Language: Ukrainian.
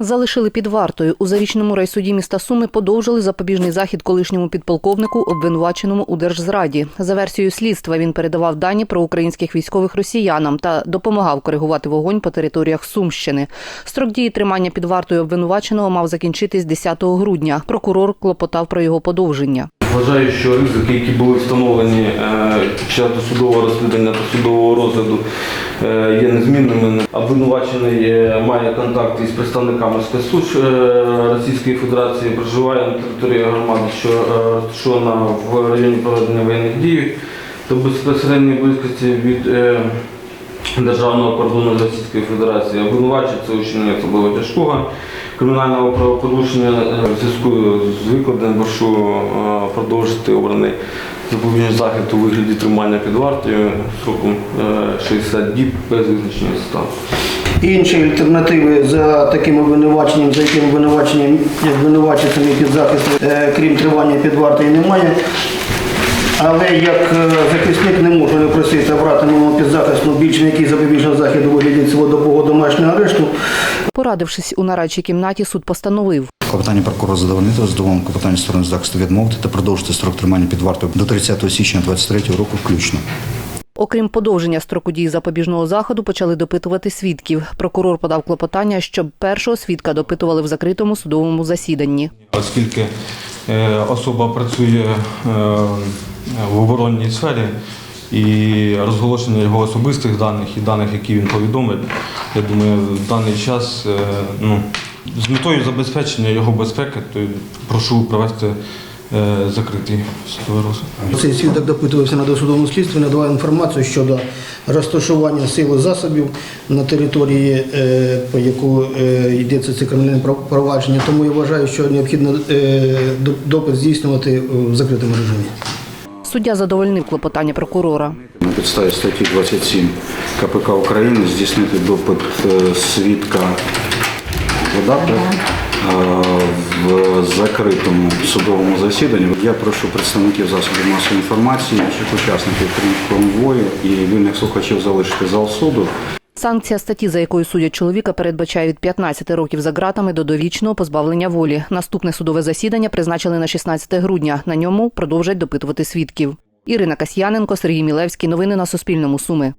Залишили під вартою. У зарічному райсуді міста Суми подовжили запобіжний захід колишньому підполковнику, обвинуваченому у держзраді. За версією слідства він передавав дані про українських військових росіянам та допомагав коригувати вогонь по територіях Сумщини. Строк дії тримання під вартою обвинуваченого мав закінчитись 10 грудня. Прокурор клопотав про його подовження. Вважаю, що ризики, які були встановлені е, під час досудового розслідування та судового розгляду, е, є незмінними. Обвинувачений е, має контакти із представниками спецслужб Російської Федерації, проживає на території громади, що розташована в районі проведення воєнних дій, та безпосередньої близькості від державного кордону Російської Федерації. Обвинувачує це учинення особливо тяжкого кримінального правопорушення е, в зв'язку з викладенням прошу е, продовжити обраний запобіжний захід у вигляді тримання під вартою сроком е, 60 діб без визначення стану. Інші альтернативи за таким обвинуваченням, за яким обвинуваченням обвинуваченням і під захистом, е, крім тривання під вартою, немає. Але як е, захисник не можу не просити брати мого під захист більш м'який запобіжний захід у вигляді цілодобового домашнього арешту. Порадившись у нарадчій кімнаті, суд постановив. Клопотання прокурора задовольнити, задоволено клопотання сторони захисту відмовити та продовжити строк тримання під вартою до 30 січня 2023 року включно. Окрім подовження строку дії запобіжного заходу, почали допитувати свідків. Прокурор подав клопотання, щоб першого свідка допитували в закритому судовому засіданні. Оскільки особа працює е, в оборонній сфері і розголошення його особистих даних і даних, які він повідомить, я думаю, в даний час е, ну, з метою забезпечення його безпеки, то прошу провести е, закритий судовий розгляд. Цей свідок допитувався на досудовому слідстві, надавав інформацію щодо розташування сил і засобів на території, е, по яку е, йдеться це кримінальне провадження. Тому я вважаю, що необхідно допит здійснювати в закритому режимі. Суддя задовольнив клопотання прокурора. На підставі статті 27 КПК України здійснити допит свідка Водака е, в закритому судовому засіданні. Я прошу представників засобів масової інформації, інших учасників конвою і вільних слухачів залишити зал суду. Санкція статті, за якою судять чоловіка, передбачає від 15 років за ґратами до довічного позбавлення волі. Наступне судове засідання призначили на 16 грудня. На ньому продовжать допитувати свідків. Ірина Касьяненко, Сергій Мілевський. Новини на Суспільному. Суми.